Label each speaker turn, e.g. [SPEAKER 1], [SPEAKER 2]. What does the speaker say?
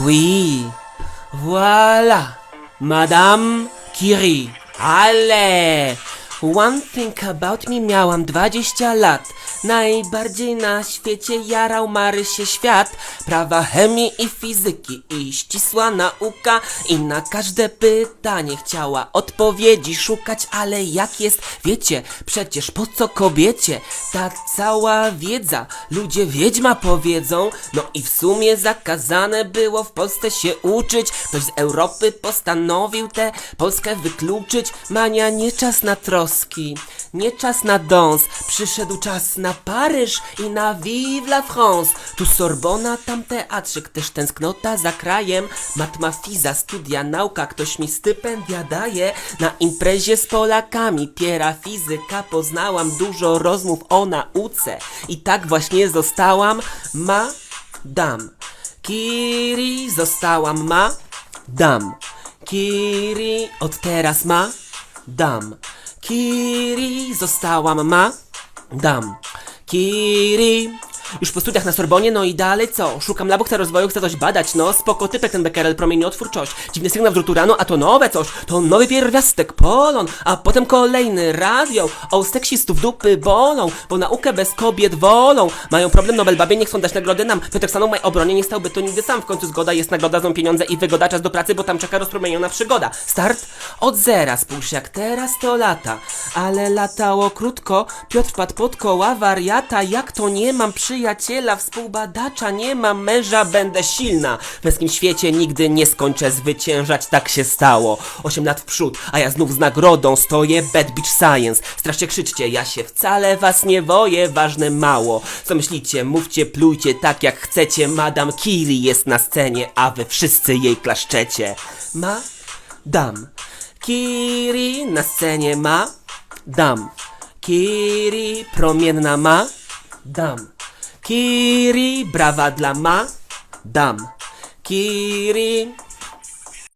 [SPEAKER 1] Oui, voilà, Madame Curie. Ale, one thing about me miałam 20 lat. Najbardziej na świecie jarał Marysie świat. Prawa chemii i fizyki i ścisła nauka. I na każde pytanie chciała odpowiedzi szukać. Ale jak jest, wiecie, przecież po co kobiecie ta cała wiedza? Ludzie wiedźma powiedzą, no i w sumie zakazane było w Polsce się uczyć. Ktoś z Europy postanowił tę Polskę wykluczyć. Mania, nie czas na troski, nie czas na dąs. Przyszedł czas na Paryż i na Vive la France. Tu Sorbona, tam teatrzyk, też tęsknota za krajem. Matma, studia, nauka, ktoś mi stypendia daje. Na imprezie z Polakami, piera, fizyka, poznałam dużo rozmów o nauce. I tak właśnie zostałam madam. Kiri, zostałam madam. Kiri, od teraz ma dam. Kiri, zostałam ma dam. Kiri. Już po studiach na Sorbonie, no i dalej co? Szukam labu, chcę rozwoju, chcę coś badać, no. Spoko typek ten Becquerel, promieniotwórczość Dziwny sygnał wzrostu rano, a to nowe coś. To nowy pierwiastek, polon. A potem kolejny, radio O seksistów dupy bolą Bo naukę bez kobiet wolą. Mają problem Nobel babie, niech chcą dać nagrody nam. Piotrek stanął w mojej obronie, nie stałby to nigdy sam. W końcu zgoda, jest nagroda, są pieniądze i wygoda Czas do pracy, bo tam czeka rozpromieniona przygoda. Start od zera, spójrz jak teraz to lata. Ale latało krótko Piotr wpadł pod koła wariata Jak to nie mam przyjaciela, współbadacza Nie mam męża, będę silna. W męskim świecie nigdy nie skończę zwyciężać Tak się stało, 8 lat w przód A ja znów z nagrodą stoję. Bad Beach Science. Strasznie krzyczcie, ja się wcale was nie woję Ważne mało, co myślicie, mówcie, plujcie Tak jak chcecie, Madame Curie jest na scenie A wy wszyscy jej klaszczecie. Madame Kiri na scenie ma? Dam. Kiri promienna ma? Dam. Kiri brawa dla ma dam. Kiri